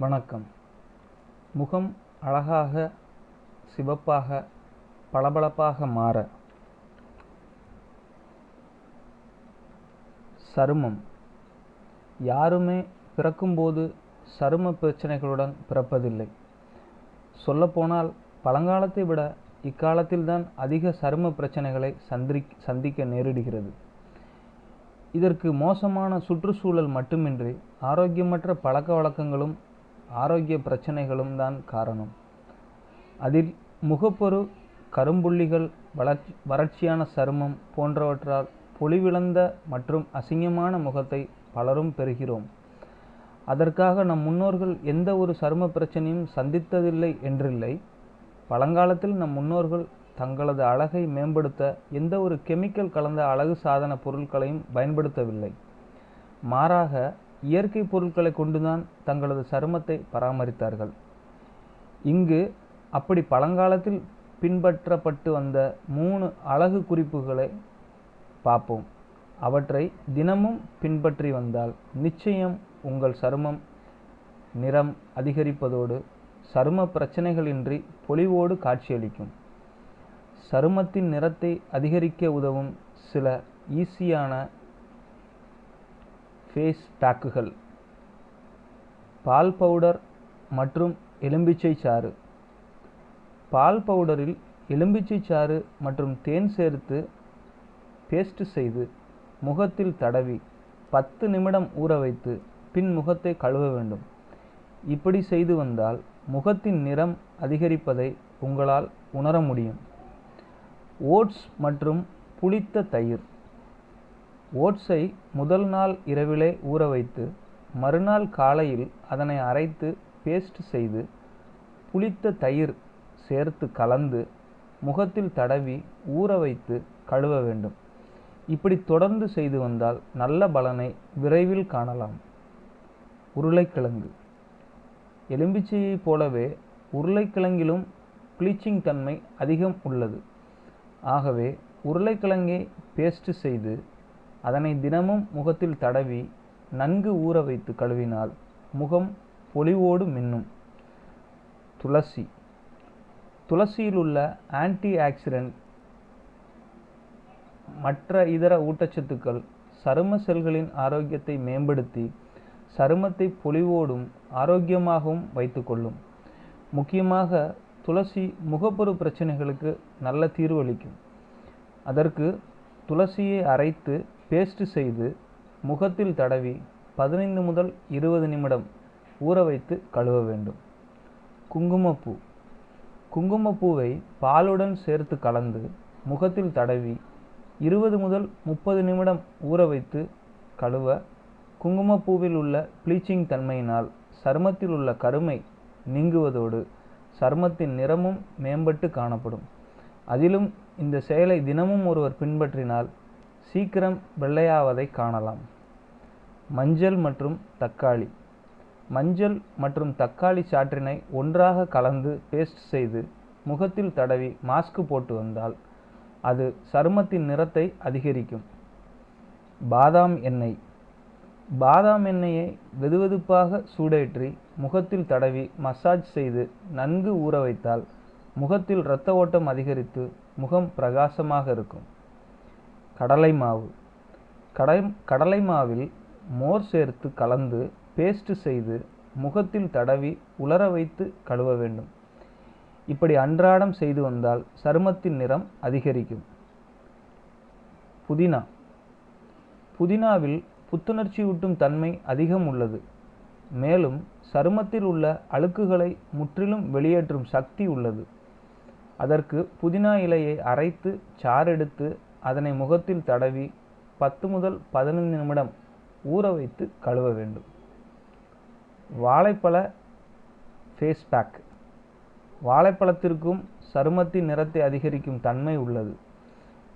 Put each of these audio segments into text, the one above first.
வணக்கம். முகம் அழகாக சிவப்பாக பளபளப்பாக மாற. சருமம். யாருமே பிறக்கும்போது சரும பிரச்சனைகளுடன் பிறப்பதில்லை. சொல்லப்போனால் பழங்காலத்தை விட இக்காலத்தில்தான் அதிக சரும பிரச்சனைகளை சந்திரி சந்திக்க நேரிடுகிறது. இதற்கு மோசமான சுற்றுச்சூழல் மட்டுமின்றி ஆரோக்கியமற்ற பழக்க வழக்கங்களும் ஆரோக்கிய பிரச்சனைகளும் தான் காரணம். அதில் முகப்பொரு கரும்புள்ளிகள் வளர்ச்சி வறட்சியான சருமம் போன்றவற்றால் பொலிவிழந்த மற்றும் அசிங்கமான முகத்தை பலரும் பெறுகிறோம். அதற்காக நம் முன்னோர்கள் எந்த ஒரு சரும பிரச்சனையும் சந்தித்ததில்லை என்றில்லை. பழங்காலத்தில் நம் முன்னோர்கள் தங்களது அழகை மேம்படுத்த எந்த ஒரு கெமிக்கல் கலந்த அழகு சாதன பொருட்களையும் பயன்படுத்தவில்லை. மாறாக இயற்கை பொருட்களை கொண்டுதான் தங்களது சருமத்தை பராமரித்தார்கள். இங்கு அப்படி பழங்காலத்தில் பின்பற்றப்பட்டு வந்த மூணு அழகு குறிப்புகளை பார்ப்போம். அவற்றை தினமும் பின்பற்றி வந்தால் நிச்சயம் உங்கள் சருமம் நிறம் அதிகரிப்பதோடு சரும பிரச்சனைகளின்றி பொலிவோடு காட்சியளிக்கும். சருமத்தின் நிறத்தை அதிகரிக்க உதவும் சில ஈஸியான ஃபேஸ் பேக்குகள் பால் பவுடர் மற்றும் எலும்பிச்சை சாறு. பால் பவுடரில் எலும்பிச்சை சாறு மற்றும் தேன் சேர்த்து பேஸ்ட் செய்து முகத்தில் தடவி பத்து நிமிடம் ஊற வைத்து பின் முகத்தை கழுவ வேண்டும். இப்படி செய்து வந்தால் முகத்தின் நிறம் அதிகரிப்பதை உங்களால் உணர முடியும். ஓட்ஸ் மற்றும் புளித்த தயிர். ஓட்ஸை முதல் நாள் இரவிலே ஊற வைத்து மறுநாள் காலையில் அதனை அரைத்து பேஸ்ட் செய்து புளித்த தயிர் சேர்த்து கலந்து முகத்தில் தடவி ஊற வைத்து கழுவ வேண்டும். இப்படி தொடர்ந்து செய்து வந்தால் நல்ல பலனை விரைவில் காணலாம். உருளைக்கிழங்கு. எலும்பிச்சையைப் போலவே உருளைக்கிழங்கிலும் ப்ளீச்சிங் தன்மை அதிகம் உள்ளது. ஆகவே உருளைக்கிழங்கை பேஸ்ட் செய்து அதனை தினமும் முகத்தில் தடவி நன்கு ஊற வைத்து கழுவினால் முகம் பொலிவோடு மின்னும். துளசி. துளசியில் உள்ள ஆன்டி ஆக்சிடென்ட் மற்ற இதர ஊட்டச்சத்துக்கள் சரும செல்களின் ஆரோக்கியத்தை மேம்படுத்தி சருமத்தை பொலிவோடும் ஆரோக்கியமாகவும் வைத்துக்கொள்ளும் முக்கியமாக துளசி முகப்பொரு பிரச்சனைகளுக்கு நல்ல தீர்வளிக்கும் அதற்கு துளசியை அரைத்து பேஸ்ட் செய்து முகத்தில் தடவி பதினைந்து முதல் இருபது நிமிடம் ஊற வைத்து கழுவ வேண்டும். குங்குமப்பூ. குங்குமப்பூவை பாலுடன் சேர்த்து கலந்து முகத்தில் தடவி இருபது முதல் முப்பது நிமிடம் ஊற வைத்து கழுவ குங்குமப்பூவில் உள்ள ப்ளீச்சிங் தன்மையினால் சருமத்தில் உள்ள கருமை நீங்குவதோடு சருமத்தின் நிறமும் மேம்பட்டு காணப்படும். அதிலும் இந்த செயலை தினமும் ஒருவர் பின்பற்றினால் சீக்கிரம் வெள்ளையாவதை காணலாம். மஞ்சள் மற்றும் தக்காளி. மஞ்சள் மற்றும் தக்காளி சாற்றினை ஒன்றாக கலந்து பேஸ்ட் செய்து முகத்தில் தடவி மாஸ்க் போட்டு வந்தால் அது சருமத்தின் நிறத்தை அதிகரிக்கும். பாதாம் எண்ணெய். பாதாம் எண்ணெயை வெதுவெதுப்பாக சூடேற்றி முகத்தில் தடவி மசாஜ் செய்து நன்கு ஊற வைத்தால் முகத்தில் இரத்த ஓட்டம் அதிகரித்து முகம் பிரகாசமாக இருக்கும். கடலை மாவு கடை கடலை மாவில் மோர் சேர்த்து கலந்து பேஸ்ட் செய்து முகத்தில் தடவி உலர வைத்து கழுவ வேண்டும். இப்படி அன்றாடம் செய்து வந்தால் சருமத்தின் நிறம் அதிகரிக்கும். புதினா. புதினாவில் புத்துணர்ச்சியூட்டும் தன்மை அதிகம் உள்ளது. மேலும் சருமத்தில் உள்ள அழுக்குகளை முற்றிலும் வெளியேற்றும் சக்தி உள்ளது. அதற்கு புதினா இலையை அரைத்து சாறெடுத்து அதனை முகத்தில் தடவி பத்து முதல் பதினைந்து நிமிடம் ஊற வைத்து கழுவ வேண்டும். வாழைப்பழ ஃபேஸ் பேக் வாழைப்பழத்திற்கும் சருமத்தின் நிறத்தை அதிகரிக்கும் தன்மை உள்ளது.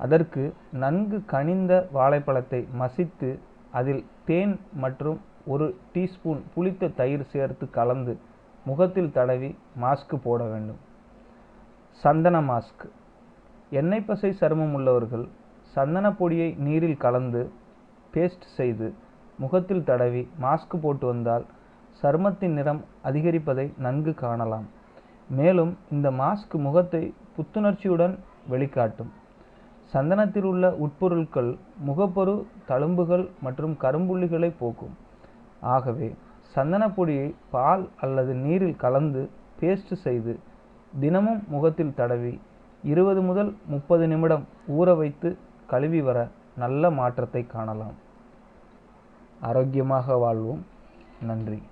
அதற்கு நன்கு கனிந்த வாழைப்பழத்தை மசித்து அதில் தேன் மற்றும் ஒரு டீஸ்பூன் புளித்த தயிர் சேர்த்து கலந்து முகத்தில் தடவி மாஸ்க் போட வேண்டும். சந்தன மாஸ்க் எண்ணெய் பசை சருமம் உள்ளவர்கள் சந்தனப்பொடியை நீரில் கலந்து பேஸ்ட் செய்து முகத்தில் தடவி மாஸ்க் போட்டு வந்தால் சருமத்தின் நிறம் அதிகரிப்பதை நன்கு காணலாம். மேலும் இந்த மாஸ்க் முகத்தை புத்துணர்ச்சியுடன் வெளிக்காட்டும். சந்தனத்தில் உள்ள உட்பொருட்கள் முகப்பரு தழும்புகள் மற்றும் கரும்புள்ளிகளை போக்கும். ஆகவே சந்தனப்பொடியை பால் அல்லது நீரில் கலந்து பேஸ்ட் செய்து தினமும் முகத்தில் தடவி இருபது முதல் முப்பது நிமிடம் ஊற வைத்து கழுவி வர நல்ல மாற்றத்தை காணலாம். ஆரோக்கியமாக வாழ்வோம். நன்றி.